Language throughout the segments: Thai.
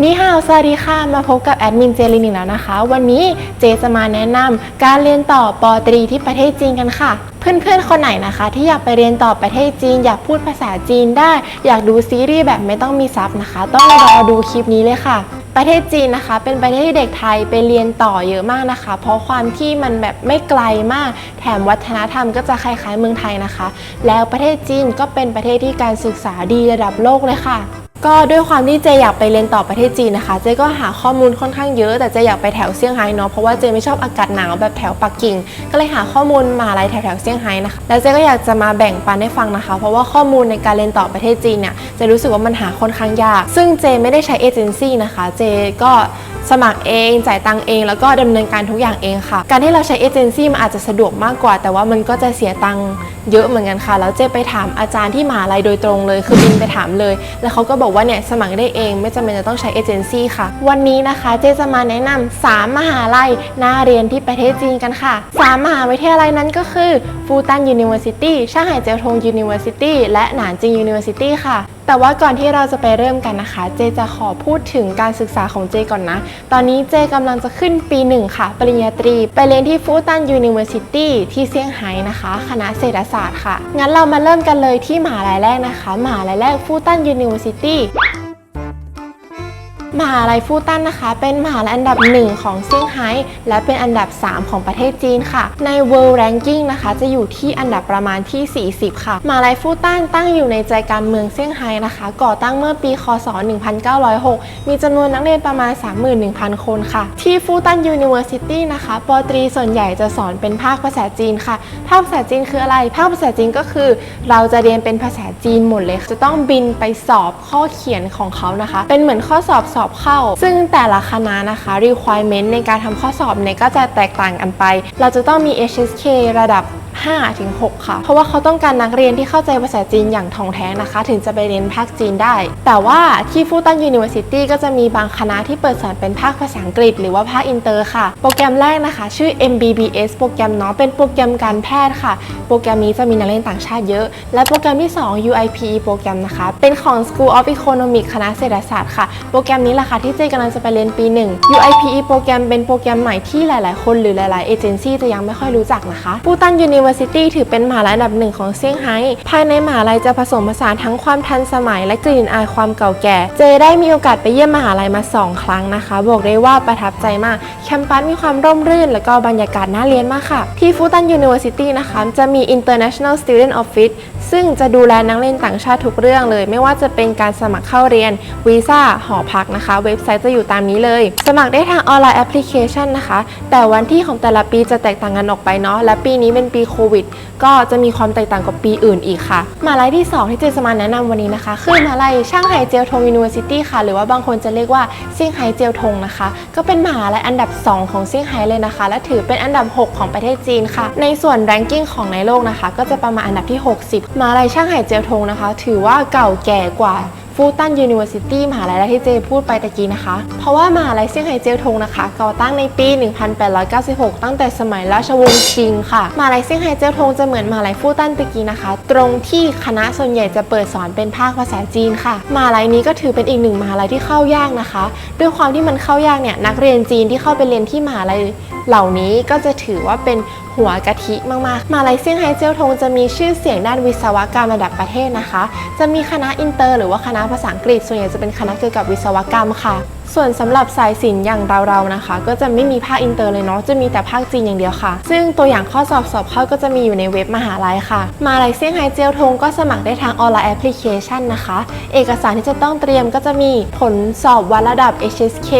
นี่ฮาวสวัสดีค่ะ มาพบกับแอดมินเจลินอีกแล้วนะคะ วันนี้เจจะมาแนะนำการเรียนต่อปอตรีที่ประเทศจีนกันค่ะ เพื่อนๆ คนไหนนะคะ ที่อยากไปเรียนต่อประเทศจีน อยากพูดภาษาจีนได้ อยากดูซีรีส์แบบไม่ต้องมีซับนะคะ ต้องรอดูคลิปนี้เลยค่ะประเทศจีนนะคะ เป็นประเทศที่เด็กไทยไปเรียนต่อเยอะมากนะคะ เพราะความที่มันแบบไม่ไกลมาก แถมวัฒนธรรมก็จะคล้ายๆเมืองไทยนะคะ แล้วประเทศจีนก็เป็นประเทศที่การศึกษาดีระดับโลกเลยค่ะ ก็ด้วยความที่เจอยากไปเรียนต่อประเทศจีนนะคะ เจก็หาข้อมูลค่อนข้างเยอะแต่เจอยากไปแถวเซี่ยงไฮ้เนาะเพราะว่าเจไม่ชอบอากาศหนาวแบบแถวปักกิ่ง ก็เลยหาข้อมูลมาอะไรแถวแถวเซี่ยงไฮ้นะคะแล้วเจก็อยากจะมาแบ่งปันให้ฟังนะคะ เพราะว่าข้อมูลในการเรียนต่อประเทศจีนเนี่ยเจรู้สึกว่ามันหาค่อนข้างยาก ซึ่งเจไม่ได้ใช้เอเจนซี่นะคะ เจก็ สมัครเอง จ่ายตังเอง แล้วก็ดำเนินการทุกอย่างเองค่ะ การที่เราใช้เอเจนซี่มันอาจจะสะดวกมากกว่า แต่ว่ามันก็จะเสียตังเยอะเหมือนกันค่ะ แล้วเจไปถามอาจารย์ที่มหาลัยโดยตรงเลย คือบินไปถามเลย แล้วเขาก็บอกว่าเนี่ยสมัครได้เอง ไม่จำเป็นจะต้องใช้เอเจนซี่ค่ะ วันนี้นะคะเจจะมาแนะนำ3มหาลัยน่าเรียนที่ประเทศจีนกันค่ะ 3 มหาวิทยาลัยนั้นก็คือฟูตันยูนิเวอร์ซิตี้ช่างไห่เจียวทงยูนิเวอร์ซิตี้และหนานจิงยูนิเวอร์ซิตี้ค่ะแต่ว่าก่อนที่เราจะไปเริ่มกันนะคะ เจจะขอพูดถึงการศึกษาของเจก่อนนะ ตอนนี้เจกำลังจะขึ้นปีหนึ่งค่ะ ปริญญาตรี ไปเรียนที่ฟูตันยูนิเวอร์ซิตี้ที่เซี่ยงไฮ้นะคะ คณะเศรษฐศาสตร์ค่ะ งั้นเรามาเริ่มกันเลยที่มหาลัยแรกนะคะ มหาลัยแรกฟูตันยูนิเวอร์ซิตี้ มหาลัยฟูตันนะคะ เป็นมหาลัยอันดับหนึ่งของเซี่ยงไฮ้และเป็นอันดับ 3 ของประเทศจีนค่ะ ใน World Ranking นะคะ จะอยู่ที่อันดับประมาณที่ 40 ค่ะ มหาลัยฟูตันตั้งอยู่ในใจกลางเมืองเซี่ยงไฮ้นะคะ ก่อตั้งเมื่อปี คศ 1906 มีจำนวนนักเรียนประมาณ 31,000 คนค่ะ ที่ฟูตันยูนิเวอร์ซิตี้นะคะปตรีส่วนใหญ่จะสอนเป็นภาคภาษาจีนค่ะ ภาคภาษาจีนคืออะไร ภาคภาษาจีนก็คือ เราจะเรียนเป็นภาษาจีนหมดเลย จะต้องบินไปสอบข้อเขียนของเขานะคะ เป็นเหมือนข้อสอบสอบเข้า ซึ่งแต่ละคณะนะคะ requirement ในการทำข้อสอบเนี่ยก็จะแตกต่างกันไป เราจะต้องมี HSK ระดับ 5ถึง6ค่ะ เพราะว่าเขาต้องการนักเรียนที่เข้าใจภาษาจีนอย่างท่องแท้นะคะ ถึงจะไปเรียนภาคจีนได้ แต่ว่าที่ฟูตันยูนิเวอร์ซิตี้ก็จะมีบางคณะที่เปิดสอนเป็นภาคภาษาอังกฤษ หรือว่าภาคอินเตอร์ค่ะ โปรแกรมแรกนะคะ ชื่อ MBBS โปรแกรมเนาะเป็นโปรแกรมการแพทย์ค่ะ โปรแกรมนี้จะมีนักเรียนต่างชาติเยอะ และโปรแกรมที่ 2 UIPE โปรแกรมนะคะ เป็นของ School of Economics คณะเศรษฐศาสตร์ค่ะ โปรแกรมนี้แหละค่ะที่เจกำลังจะไปเรียนปี 1 UIPE โปรแกรมเป็นโปรแกรมใหม่ที่หลาย ๆ คนหรือหลาย ๆ เอเจนซี่จะยังไม่ค่อยรู้จักนะคะฟูตันยูนิ University ถือเป็นมหาลัยอันดับหนึ่งของเซี่ยงไฮ้ ภายในมหาลัยจะผสมผสานทั้งความทันสมัยและกลิ่นอายความเก่าแก่ เจได้มีโอกาสไปเยี่ยมมหาลัยมา 2 ครั้งนะคะ บอกได้ว่าประทับใจมาก แคมปัสมีความร่มรื่น และก็บรรยากาศน่าเรียนมากค่ะ ที่ฟูตันยูนิเวอร์ซิตี้นะคะจะมี International Student Office ซึ่งจะดูแลนักเรียนต่างชาติทุกเรื่องเลย ไม่ว่าจะเป็นการสมัครเข้าเรียนวีซ่าหอพักนะคะ เว็บไซต์จะอยู่ตามนี้เลย สมัครได้ทางออนไลน์แอปพลิเคชันนะคะ แต่วันที่ของแต่ละปีจะแตกต่างกันออกไปเนาะและปีนี้เป็นปีโควิด ก็จะมีความแตกต่างกับปีอื่นอีกค่ะมาลัยที่ 2 ที่เจจะมาแนะนำวันนี้นะคะคือมาลัยช่างไห่เจียวทงยูนิเวอร์ซิตี้ค่ะ หรือว่าบางคนจะเรียกว่าซี่งไฮเจียวทงนะคะ ก็เป็นมหาลัยอันดับ 2 ของซี่งไฮเลยนะคะ และถือเป็นอันดับ 6 ของประเทศจีนค่ะ ในส่วนแรงกิ้งของในโลกนะคะ ก็จะประมาณอันดับที่ 60มหาลัยช่างไห่เจียวทงนะคะ ถือว่าเก่าแก่กว่าฟูตันยูนิเวอร์ซิตี้มหาลัยแรกที่เจพูดไปตะกี้นะคะ เพราะว่ามหาลัยเซี่ยงไฮ้เจียวทงนะคะ ก่อตั้งในปี 1896 ตั้งแต่สมัยราชวงศ์ชิงค่ะ มหาลัยเซี่ยงไฮ้เจียวทงจะเหมือนมหาลัยฟูตันตะกี้นะคะ ตรงที่คณะส่วนใหญ่จะเปิดสอนเป็นภาคภาษาจีนค่ะ มหาลัยนี้ก็ถือเป็นอีกหนึ่งมหาลัยที่เข้ายากนะคะ ด้วยความที่มันเข้ายากเนี่ยนักเรียนจีนที่เข้าไปเรียนที่มหาลัยเหล่านี้ก็จะถือว่าเป็นหัวกะทิมากๆ มาลายเซี่ยงไฮ้เจียวทงจะมีชื่อเสียงด้านวิศวกรรมระดับประเทศนะคะ จะมีคณะอินเตอร์ หรือว่าคณะภาษาอังกฤษส่วนใหญ่จะเป็นคณะเกี่ยวกับวิศวกรรมค่ะ ส่วนสำหรับสายศิลป์อย่างเราๆนะคะ ก็จะไม่มีภาคอินเตอร์เลยเนาะจะมีแต่ภาคจีนอย่างเดียวค่ะ ซึ่งตัวอย่างข้อสอบสอบเข้าก็จะมีอยู่ในเว็บมหาลัยค่ะมหาลัยเซี่ยงไฮ้เจียวทงก็สมัครได้ทางออนไลน์แอปพลิเคชันนะคะ เอกสารที่จะต้องเตรียมก็จะมีผลสอบวัดระดับ HSK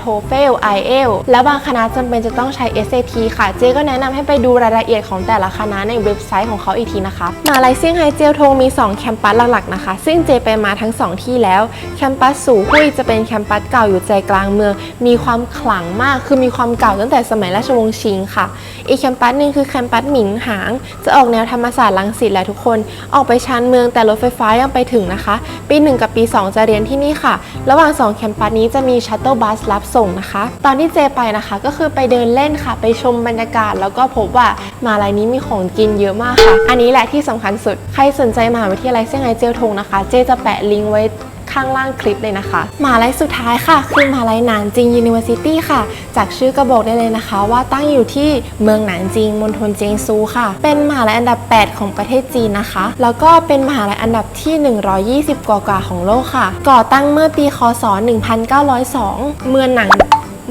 TOEFL IELTS และบางคณะจำเป็นจะต้องใช้ SAT ค่ะ เจ๊ก็แนะนำให้ไปดูรายละเอียดของแต่ละคณะในเว็บไซต์ของเขาอีกทีนะคะมหาลัยเซี่ยงไฮ้เจียวทงมี 2 แคมปัสหลักๆนะคะ ซึ่งเจไปมาทั้ง 2 ที่แล้ว แคมปัสสู่หุ้ยจะเป็นแคมปัสเก่าอยู่ใจกลางเมือง มีความขลังมาก คือมีความเก่าตั้งแต่สมัยราชวงศ์ชิงค่ะ อีกแคมปัสหนึ่งคือแคมปัสหมิงหาง จะออกแนวธรรมศาสตร์ลังสิตแหละทุกคน ออกไปชานเมืองแต่รถไฟฟ้ายังไปถึงนะคะ ปี 1 กับปี 2 จะเรียนที่นี่ค่ะ ระหว่าง 2 แคมปัสนี้จะมีชัตเต l ลบัสรับส่งนะคะ ตอนที่เจไปนะคะก็คือไปเดินเล่นค่ะ ไปชมบรรยากาศ แล้วก็พบว่ามาลัยนี้มีของกินเยอะมากค่ะ อันนี้แหละที่สำคัญสุด ใครสนใจมหาวิทยาลัยเซี่ยงไฮ้เจียวทงนะคะ เจจะแปะลิงก์ไว้ ข้างล่างคลิปเลยนะคะ มหาลัยสุดท้ายค่ะ คือมหาลัยหนานจิง University ค่ะ จากชื่อก็บอกได้เลยนะคะ ว่าตั้งอยู่ที่เมืองหนานจิงมณฑลเจียงซูค่ะ เป็นมหาลัยอันดับ 8 ของประเทศจีนนะคะ แล้วก็เป็นมหาลัยอันดับที่ 120 กว่ากว่าของโลกค่ะ ก่อตั้งเมื่อปีคศ 1902 เมืองหนัง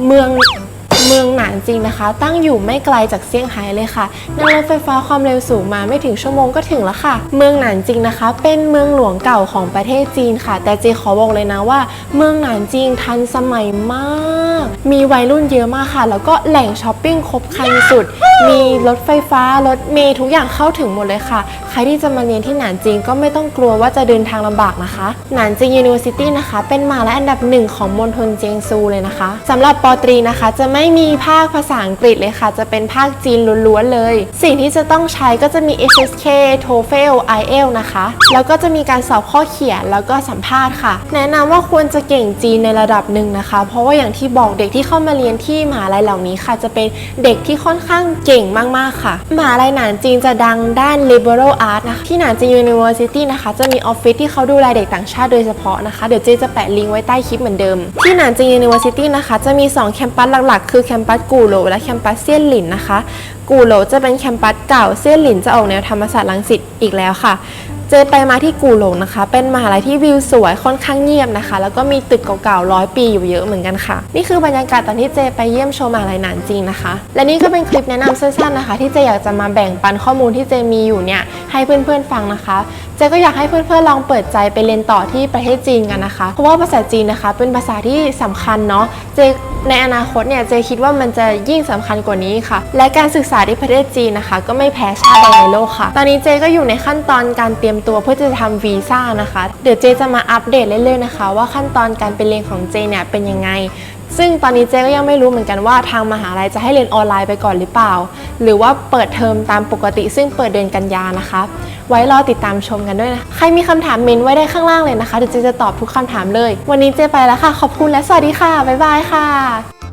เมือง เมืองหนานจริงนะคะ ตั้งอยู่ไม่ไกลจากเซี่ยงไฮ้เลยค่ะนั่งรถไฟฟ้าความเร็วสูงมาไม่ถึงชั่วโมงก็ถึงแล้วค่ะ เมืองหนานจริงนะคะ เป็นเมืองหลวงเก่าของประเทศจีนค่ะ แต่เจขอบอกเลยนะว่า เมืองหนานจริงทันสมัยมาก มีวัยรุ่นเยอะมากค่ะ แล้วก็แหล่งช้อปปิ้งครบครันสุด มีรถไฟฟ้า รถเมล์ทุกอย่างเข้าถึงหมดเลยค่ะ ใครที่จะมาเรียนที่หนานจริงก็ไม่ต้องกลัวว่าจะเดินทางลำบากนะคะ หนานจริง University นะคะ เป็นมหาลัยอันดับหนึ่งของมณฑลเจียงซูเลยนะคะสำหรับปอตรีนะคะ จะไม่มีภาคภาษาอังกฤษเลยค่ะ จะเป็นภาคจีนล้วนๆเลย สิ่งที่จะต้องใช้ก็จะมี SSK TOEFL IELTS นะคะ แล้วก็จะมีการสอบข้อเขียนแล้วก็สัมภาษณ์ค่ะ แนะนำว่าควรจะเก่งจีนในระดับหนึ่งนะคะ เพราะว่าอย่างที่บอกเด็กที่เข้ามาเรียนที่มหาลัยเหล่านี้ค่ะ จะเป็นเด็กที่ค่อนข้างเก่งมากๆค่ะมหาลัยหนานจีนจะดังด้าน liberal art นะคะที่หนานจีน University นะคะ จะมีออฟฟิศที่เขาดูแลเด็กต่างชาติโดยเฉพาะนะคะ เดี๋ยวเจจะแปะลิงก์ไว้ใต้คลิปเหมือนเดิม ที่หนานจีน University นะคะ จะมี 2 แคมปัสหลักๆ คือแคมปัสกูโหลและแคมปัสเซียนหลินนะคะ กูโหลจะเป็นแคมปัสเก่าเซียนหลินจะออกแนวธรรมศาสตร์รังสิตอีกแล้วค่ะ เจไปมาที่กูหลงนะคะ เป็นมหาลัยที่วิวสวยค่อนข้างเงียบนะคะ แล้วก็มีตึกเก่าๆร้อยปีอยู่เยอะเหมือนกันค่ะ นี่คือบรรยากาศตอนที่เจไปเยี่ยมชมมหาลัยหนานจีนนะคะ และนี่ก็เป็นคลิปแนะนำสั้นๆนะคะ ที่เจอยากจะมาแบ่งปันข้อมูลที่เจมีอยู่เนี่ยให้เพื่อนๆฟังนะคะ เจก็อยากให้เพื่อนๆลองเปิดใจไปเรียนต่อที่ประเทศจีนกันนะคะ เพราะว่าภาษาจีนนะคะ เป็นภาษาที่สำคัญเนาะ เจในอนาคตเนี่ยเจคิดว่ามันจะยิ่งสำคัญกว่านี้ค่ะ และการศึกษาที่ประเทศจีนนะคะ ก็ไม่แพ้ชาติใดในโลกค่ะ ตอนนี้เจก็อยู่ในขั้นตอนการเตรียมตัวเพื่อจะทำวีซ่านะคะ เดี๋ยวเจจะมาอัปเดตเรื่อยๆนะคะ ว่าขั้นตอนการไปเรียนของเจเนี่ยเป็นยังไง ซึ่งตอนนี้เจก็ยังไม่รู้เหมือนกันว่าทางมหาลัยจะให้เรียนออนไลน์ไปก่อนหรือเปล่า หรือว่าเปิดเทอมตามปกติ ซึ่งเปิดเดือนกันยานะคะ ไว้รอติดตามชมกันด้วยนะใครมีคำถามเมนไว้ได้ข้างล่างเลยนะคะเดี๋ยวเจจะตอบทุกคำถามเลย วันนี้เจไปแล้วค่ะ ขอบคุณและสวัสดีค่ะบ๊ายบายค่ะ